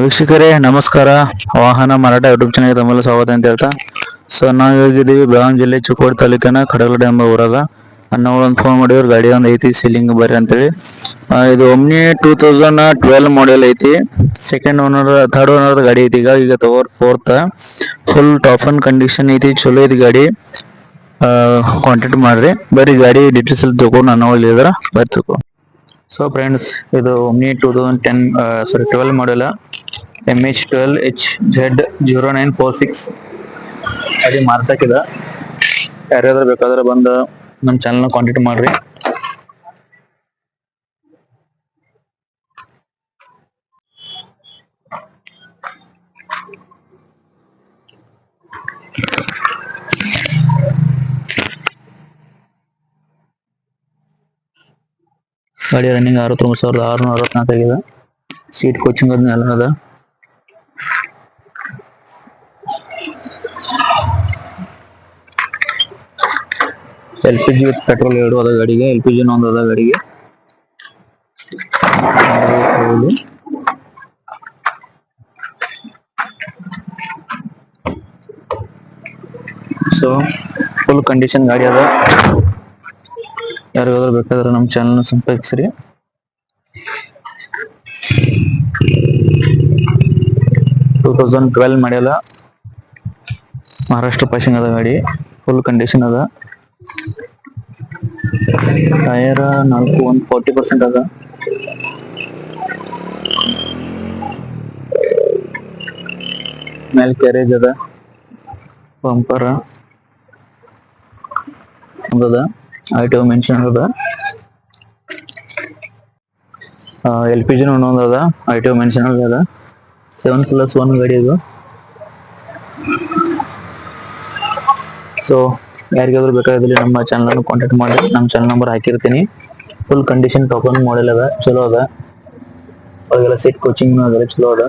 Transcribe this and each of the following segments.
ವೀಕ್ಷಕರೇ, ನಮಸ್ಕಾರ. ವಾಹನ ಮಾರಾಟ ಯೂಟ್ಯೂಬ್ ಚಾನಲ್ಗೆ ತಮ್ಮೆಲ್ಲ ಸ್ವಾಗತ ಅಂತ ಹೇಳ್ತಾ. ಸೊ ನಾವು ಹೋಗಿದ್ದೀವಿ ಬೆಳಗಾವಿ ಜಿಲ್ಲೆ ಚಿಕ್ಕೋಡಿ ತಾಲೂಕಿನ ಕಡಗಲಡೆ ಎಂಬ ಊರಾಗ ಅಣ್ಣಗಳು ಒಂದು ಫೋನ್ ಮಾಡಿದ್ರು. ಗಾಡಿ ಒಂದು ಐತಿ ಸೀಲಿಂಗ್ ಬರ್ರಿ ಅಂತೇಳಿ. ಇದು Omni two thousand twelve model ಐತಿ. ಸೆಕೆಂಡ್ ಓನರ್ ಥರ್ಡ್ ಓನರ್ ಗಾಡಿ ಐತಿ. ಈಗ ಈಗ ತಗೋರ್ fourth full top and condition ಐತಿ, ಚಲೋ ಐತಿ ಗಾಡಿ. ಕಾಂಟ್ಯಾಕ್ಟ್ ಮಾಡ್ರಿ. ಬರೀ ಗಾಡಿ ಡೀಟೇಲ್ಸ್ ಎಲ್ಲ ತಗೊಂಡು ತಗೋ ಸೊ ಫ್ರೆಂಡ್ಸ್ ಇದು Omni two thousand ten sorry twelve model M H twelve H Z zero nine four six ಅದು ಮಾರ್ತಾಕಿದೆ ಯಾರ್ಯಾದ್ರೂ ಬೇಕಾದ್ರೆ ಬಂದು ನಮ್ಮ ಚಾನಲ್ನ ಕಾಂಟ್ಯಾಕ್ಟ್ ಮಾಡ್ರಿ. ಗಾಡಿ ರನ್ನಿಂಗ್ ಅರವತ್ತೊಂಬತ್ತು ಸಾವಿರದ ಆರುನೂರ ಅರವತ್ನಾಲ್ಕು ಆಗಿದೆ. ಸೀಟ್ ಕೋಚಿಂಗ್ ಅದನ್ನ ಎಲ್ಲ ಅದ ಎಲ್ ಪಿ ಜಿ ಪೆಟ್ರೋಲ್ ಎರಡು ಅದ ಗಾಡಿಗೆ. ಎಲ್ ಪಿ ಜಿ ಒಂದು ಅದ ಗಾಡಿಗೆ. ಸೊ ಫುಲ್ ಕಂಡೀಷನ್ ಗಾಡಿ ಅದ. ಯಾರಿಗಾದ್ರೂ ಬೇಕಾದ್ರೆ ನಮ್ಮ ಚಾನಲ್ ಸಂಪರ್ಕಿಸ್ರಿ. ಟೂ ತೌಸಂಡ್ ಟ್ವೆಲ್ ಮಾಡ್ಯಲ್ಲ ಮಹಾರಾಷ್ಟ್ರ ಪಾಸಿಂಗ್ ಅದ ಗಾಡಿ ಫುಲ್ ಕಂಡೀಷನ್ ಅದ. ಟಯರ್ ನಾಲ್ಕು ಒಂದು ಫೋರ್ಟಿ ಪರ್ಸೆಂಟ್ ಅದ. ಮೇಲೆ ಕ್ಯಾರೇಜ್ ಅದ. ಬಂಪರ್ ಒಂದದ ಐ ಟಿ ಮೆನ್ಷನ್ ಅದ ಎಲ್ ಪಿ ಜಿನ ಒಂದೊಂದು ಅದ. ಐ ಟಿ ಮೆನ್ಷನ್ ಅದ. ಸೆವೆನ್ ಪ್ಲಸ್ ಒನ್ ಗಾಡಿ ಇದು ಸೊ ಯಾರಿಗಾದ್ರೂ ಬೇಕಾಗಿದ್ರೆ ನಮ್ಮ ಚಾನಲ್ ಕಾಂಟ್ಯಾಕ್ಟ್ ಮಾಡಿ. ನಮ್ಮ ಚಾನಲ್ ನಂಬರ್ ಹಾಕಿರ್ತೀನಿ. ಫುಲ್ ಕಂಡೀಷನ್ ಟೋಕನ್ ಮಾಡೆಲ್ ಅದ. ಚಲೋ ಅದ. ಅವಾಗೆಲ್ಲ ಸೀಟ್ ಕೋಚಿಂಗ್ ಅದೆಲ್ಲ ಚಲೋ ಅದ.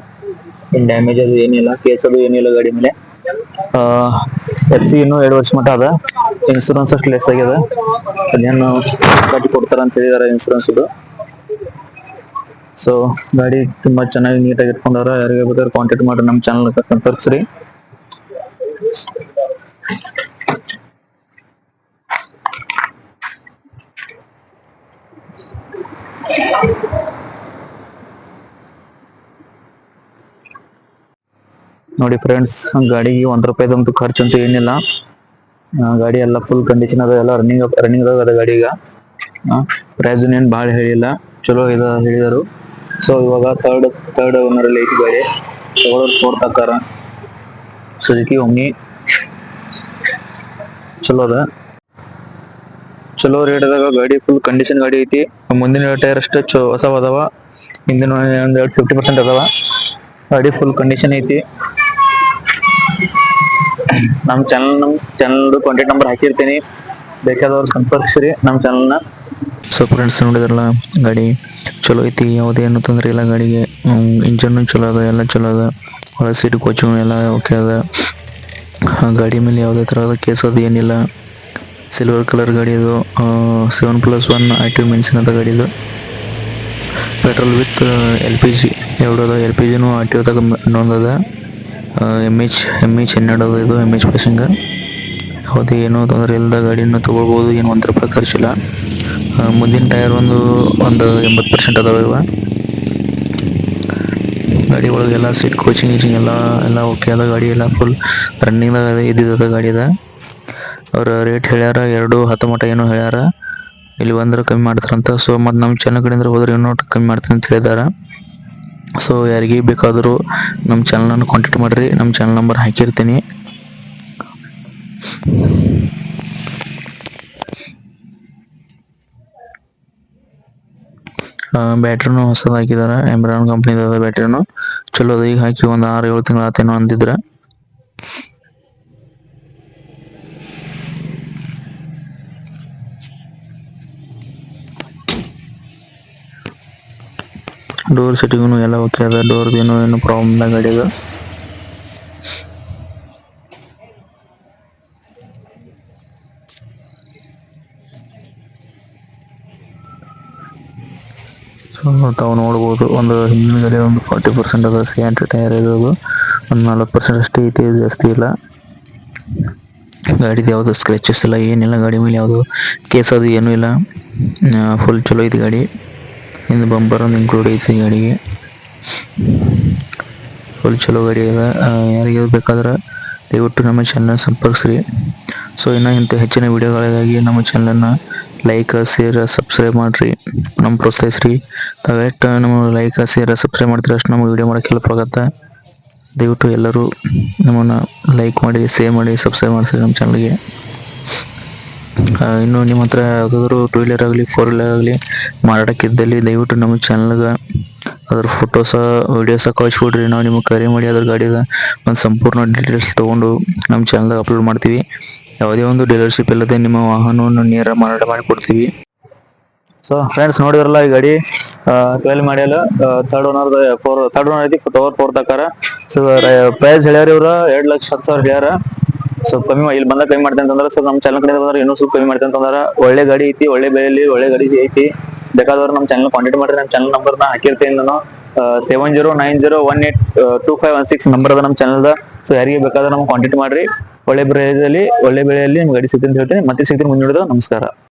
ಏನು ಡ್ಯಾಮೇಜ್ ಅದು ಏನಿಲ್ಲ. ಕೇಸ್ ಅದು ಏನಿಲ್ಲ ಗಾಡಿ ಮೇಲೆ. ಎಫ್ ಸಿ ಇನ್ನೂ ಎರಡು ವರ್ಷ ಮಟ್ಟ ಅದ. ಇನ್ಸೂರೆನ್ಸ್ ಅಷ್ಟು ಲೆಸ್ ಆಗ್ಯದ. ಅದೇನು ಕಟ್ಟಿ ಕೊಡ್ತಾರ ಅಂತ ಹೇಳಿದಾರೆ ಇನ್ಸೂರೆನ್ಸ್ ಇದು ಸೊ ಗಾಡಿ ತುಂಬಾ ಚೆನ್ನಾಗಿ ನೀಟಾಗಿ ಇಟ್ಕೊಂಡಾರ ಯಾರಿಗೆ ಬೇಕಾದ್ರೆ ಕಾಂಟ್ಯಾಕ್ಟ್ ಮಾಡ್ರಿ ನಮ್ಮ ಚಾನಲ್ ಸಂಪರ್ಕಿಸ್ರಿ. ನೋಡಿ ಫ್ರೆಂಡ್ಸ್ ಗಾಡಿಗೆ ಒಂದ್ ರೂಪಾಯಿದಂತೂ ಖರ್ಚು ಅಂತೂ ಏನಿಲ್ಲ. ಗಾಡಿ ಎಲ್ಲ ಫುಲ್ ಕಂಡೀಷನ್ ಅದ, ಎಲ್ಲ ರನ್ನಿಂಗ್ ರನ್ನಿಂಗ್ ಅದ ಗಾಡಿ ಈಗ. ಪ್ರೈಸ್ ಏನ್ ಭಾಳ ಹೇಳಿಲ್ಲ, ಚಲೋ ಇದ ಹೇಳಿದರು. ಸೊ ಇವಾಗ ಥರ್ಡ್ ಥರ್ಡ್ ಓನರ್ ಅಲ್ಲಿ ಐತಿ ಗಾಡಿ. ತಗೊಳ್ಳೋರು ಫೋರ್ತ್ ಸುಜುಕಿ ಒಮ್ಮಿ ಚಲೋ ಅದ. ಚಲೋ ರೇಟ್ ಅದಾಗ ಗಾಡಿ ಫುಲ್ ಕಂಡೀಷನ್ ಗಾಡಿ ಐತಿ. ಮುಂದಿನ ಟೈರ್ ಅಷ್ಟು ಹೊಸ ಅದಾವ. ಹಿಂದಿನ ಒಂದು ಫಿಫ್ಟಿ ಪರ್ಸೆಂಟ್ ಅದಾವ. ಗಾಡಿ ಫುಲ್ ಕಂಡೀಷನ್ ಐತಿ. ನಮ್ಮ ಚಾನಲ್ ನಮ್ ಚಾನಲ್ ಕಾಂಟ್ಯಾಕ್ಟ್ ನಂಬರ್ ಹಾಕಿರ್ತೀನಿ. ಬೇಕಾದವ್ರು ಸಂಪರ್ಕಿಸ್ರಿ ನಮ್ಮ ಚಾನಲ್ನ ಸೊ ಫ್ರೆಂಡ್ಸ್ ನೋಡಿದ್ರಲ್ಲ, ಗಾಡಿ ಚಲೋ ಐತಿ, ಯಾವುದೇ ಏನು ತೊಂದರೆ ಇಲ್ಲ ಗಾಡಿಗೆ. ಇಂಜನ್ ಚಲೋ ಅದ, ಎಲ್ಲ ಚಲೋ ಅದ. ಒಳ ಸೀಟ್ ಕೋಚಿಂಗ್ ಎಲ್ಲ ಓಕೆ ಅದ. ಗಾಡಿ ಮೇಲೆ ಯಾವುದೇ ಥರದ ಕೇಸ್ ಅದು ಏನಿಲ್ಲ. ಸಿಲ್ವರ್ ಕಲರ್ ಗಾಡಿ ಅದು seven plus one active mention ಅದ ಗಾಡಿ ಇದು petrol with L P G ಎರಡು ಅದ. ಎಲ್ ಪಿ ಜಿನೂ ಆರ್ ಟಿ ಒದಾಗ ಎಂ ಎಚ್ ಎಂ ಎಚ್ ಹನ್ನೆರಡು ಇದು ಎಂ ಎಚ್ ಪಾಸಿಂಗ ಯಾವುದೇ ಏನೂ ತೊಂದರೆ ಇಲ್ಲದ ಗಾಡಿಯನ್ನು ತೊಗೊಳ್ಬೋದು, ಏನು ಒಂದು ರೂಪಾಯಿ ಖರ್ಚಿಲ್ಲ ಮುಂದಿನ ಟೈರ್ ಒಂದು ಒಂದು ಎಂಬತ್ತು ಪರ್ಸೆಂಟ್ ಅದಾವ ಇವ. ಗಾಡಿ ಒಳಗೆಲ್ಲ ಸೀಟ್ ಕೋಚಿಂಗ್ ಗೀಚಿಂಗ್ ಎಲ್ಲ ಎಲ್ಲ ಓಕೆ ಅದ, ಗಾಡಿ ಎಲ್ಲ ಫುಲ್ ರನ್ನಿಂಗ್ದಾಗ ಇದ್ದಿದ್ದದ ಗಾಡಿ ಅದ. ಅವ್ರ ರೇಟ್ ಹೇಳ್ಯಾರ, ಎರಡು ಹತ್ತು ಮಟ ಏನೋ ಹೇಳ್ಯಾರ. ಇಲ್ಲಿ ಬಂದ್ರೆ ಕಮ್ಮಿ ಮಾಡ್ತಾರಂತ. ಸೊ ಮತ್ತು ನಮ್ಮ ಚಾನಲ್ ಕಡೆಯಿಂದ ಹೋದ್ರೆ ಇನ್ನೂ ಕಮ್ಮಿ ಮಾಡ್ತೀನಿ ಅಂತ ಹೇಳಿದಾರ. ಸೊ ಯಾರಿಗೆ ಬೇಕಾದರೂ ನಮ್ಮ ಚಾನಲನ್ನು ಕಾಂಟ್ಯಾಕ್ಟ್ ಮಾಡಿರಿ. ನಮ್ಮ ಚಾನಲ್ ನಂಬರ್ ಹಾಕಿರ್ತೀನಿ. ಬ್ಯಾಟ್ರಿನೂ ಹೊಸದು ಹಾಕಿದಾರೆ ಎಮ್ರಾನ್ ಕಂಪ್ನಿದ ಬ್ಯಾಟ್ರಿನು ಚಲೋ ಅದ. ಈಗ ಹಾಕಿ ಒಂದು ಆರು ಏಳು ತಿಂಗಳು ಆತೇನೋ ಅಂದಿದ್ರೆ. ಡೋರ್ ಸೆಟ್ಟಿಂಗ್ನು ಎಲ್ಲ ಓಕೆ ಅದ ಡೋರ್ದು ಏನೋ, ಏನು ಪ್ರಾಬ್ಲಮ್ ಇಲ್ಲ ಗಾಡಿದು ತಾವು ನೋಡ್ಬೋದು, ಒಂದು ಹಿಂದಿನಗಡೆ ಒಂದು ಫಾರ್ಟಿ ಪರ್ಸೆಂಟ್ ಅದ ಸಿಯಾಂಟ್ ಟೈರ್ ಇರೋದು ಒಂದು ನಲ್ವತ್ತು ಪರ್ಸೆಂಟ್ ಅಷ್ಟೇ ಐತಿ, ಜಾಸ್ತಿ ಇಲ್ಲ. ಗಾಡಿದು ಯಾವುದು ಸ್ಕ್ರ್ಯಾಚಸ್ ಇಲ್ಲ, ಏನಿಲ್ಲ. ಗಾಡಿ ಮೇಲೆ ಯಾವುದು ಕೇಸ್ ಅದು ಏನೂ ಇಲ್ಲ. ಫುಲ್ ಚಲೋ ಐತಿ ಗಾಡಿ. ಹಿಂದೆ ಬಂಪರ್ ಒಂದು ಇನ್ಕ್ಲೂಡ್ ಐತಿ ಗಾಡಿಗೆ ಫುಲ್ ಚಲೋ ಗಾಡಿ ಅದ. ಆ, ಯಾರಿಗೆ ಬೇಕಾದ್ರೆ ದಯವಿಟ್ಟು ನಮ್ಮ ಚಾನಲ್ ಸಂಪರ್ಕಿಸ್ರಿ. ಸೊ ಇನ್ನು ಇಂಥ ಹೆಚ್ಚಿನ ವಿಡಿಯೋಗಳಿಗಾಗಿ ನಮ್ಮ ಚಾನಲನ್ನು ಲೈಕ್ ಶೇರ್ ಸಬ್ಸ್ಕ್ರೈಬ್ ಮಾಡಿರಿ. ನಮ್ಮ ಪ್ರೋತ್ಸಾಹಿಸ್ರಿ. ತಾವೆಷ್ಟು ನಮ್ಮ ಲೈಕ್ ಶೇರ್ ಸಬ್ಸ್ಕ್ರೈಬ್ ಮಾಡ್ತೀರಿ ಅಷ್ಟು ನಮಗೆ ವಿಡಿಯೋ ಮಾಡೋಕ್ಕೆ ಹೆಲ್ಪ್ ಆಗುತ್ತೆ. ದಯವಿಟ್ಟು ಎಲ್ಲರೂ ನಮ್ಮನ್ನು ಲೈಕ್ ಮಾಡಿ ಶೇರ್ ಮಾಡಿ ಸಬ್ಸ್ಕ್ರೈಬ್ ಮಾಡಿಸ್ರಿ ನಮ್ಮ ಚಾನಲ್ಗೆ ಇನ್ನು ನಿಮ್ಮ ಹತ್ರ ಯಾವುದಾದ್ರು ಟೂ ವೀಲರ್ ಆಗಲಿ ಫೋರ್ ವೀಲರ್ ಆಗಲಿ ಮಾರಾಟಕ್ಕಿದ್ದಲ್ಲಿ ದಯವಿಟ್ಟು ನಮ್ಮ ಚಾನಲ್ಗೆ ಅದ್ರ ಫೋಟೋಸ ವೀಡಿಯೋಸ ಕಳಿಸ್ಬಿಡ್ರಿ ನಾವು ನಿಮಗೆ ಕರೆ ಮಾಡಿ ಅದ್ರ ಗಾಡಿದ ಒಂದು ಸಂಪೂರ್ಣ ಡೀಟೇಲ್ಸ್ ತೊಗೊಂಡು ನಮ್ಮ ಚಾನಲ್ದಾಗ ಅಪ್ಲೋಡ್ ಮಾಡ್ತೀವಿ. ಯಾವುದೇ ಒಂದು ಡೀಲರ್ಶಿಪ್ ಇಲ್ಲದೆ ನಿಮ್ಮ ವಾಹನವನ್ನು ನೇರ ಮಾರಾಟ ಮಾಡಿ ಕೊಡ್ತೀವಿ ಸೊ ಫ್ರೆಂಡ್ಸ್ ನೋಡಿದ್ರಲ್ಲ ಈ ಗಾಡಿ twelve ಮಾಡ್ಯಲ್ಲ third owner four third owner ಐತಿ ಫೋರ್ ಫೋರ್ ತಕಾರ ಸೊ ಪ್ರೈಸ್ ಹೇಳ್ಯಾರ ಇವ್ರ, ಎರಡು ಲಕ್ಷ ಹತ್ತು ಸಾವಿರ ಹೇಳ್ಯಾರ. ಸ್ವಲ್ಪ ಕಮ್ಮಿ ಇಲ್ಲಿ ಬಂದ ಕಮ್ಮಿ ಮಾಡ್ತೇನೆ ಅಂತಂದ್ರೆ ಸೊ ನಮ್ಮ ಚಾನಲ್ ಕಡೆ ಬಂದ್ರೆ ಇನ್ನೂ ಸ್ವಲ್ಪ ಕಮ್ಮಿ ಮಾಡ್ತೇನೆ ಅಂತಂದ್ರೆ, ಒಳ್ಳೆ ಗಾಡಿ ಐತಿ, ಒಳ್ಳೆ ಬೆಲೆಯಲ್ಲಿ ಒಳ್ಳೆ ಗಾಡಿ ಐತಿ. ಬೇಕಾದವ್ರು ನಮ್ಮ ಚಾನಲ್ ಕಾಂಟ್ಯಾಕ್ಟ್ ಮಾಡ್ರಿ, ನಮ್ಮ ಚಾನಲ್ ನಂಬರ್ ನಾ ಹಾಕಿರ್ತೇನೆ ನಾನು. Seven zero nine zero one eight two five one six number ಅದ ನಮ್ಮ ಚಾನಲ್ದ ಸೊ ಯಾರಿಗೆ ಬೇಕಾದ್ರೆ ನಮ್ಗೆ ಕಾಂಟ್ಯಾಕ್ಟ್ ಮಾಡ್ರಿ. ಒಳ್ಳೆ ಬೆಲೆಯಲ್ಲಿ ಒಳ್ಳೆ ಬೆಳೆಯಲ್ಲಿ ನಿಮ್ಗೆ ಗಾಡಿ ಸಿಗ್ತೀನಿ ಹೇಳ್ತೀನಿ. ಮತ್ತೆ ಸಿಗ್ತೀನಿ ಮುಂದೆ ನಮಸ್ಕಾರ.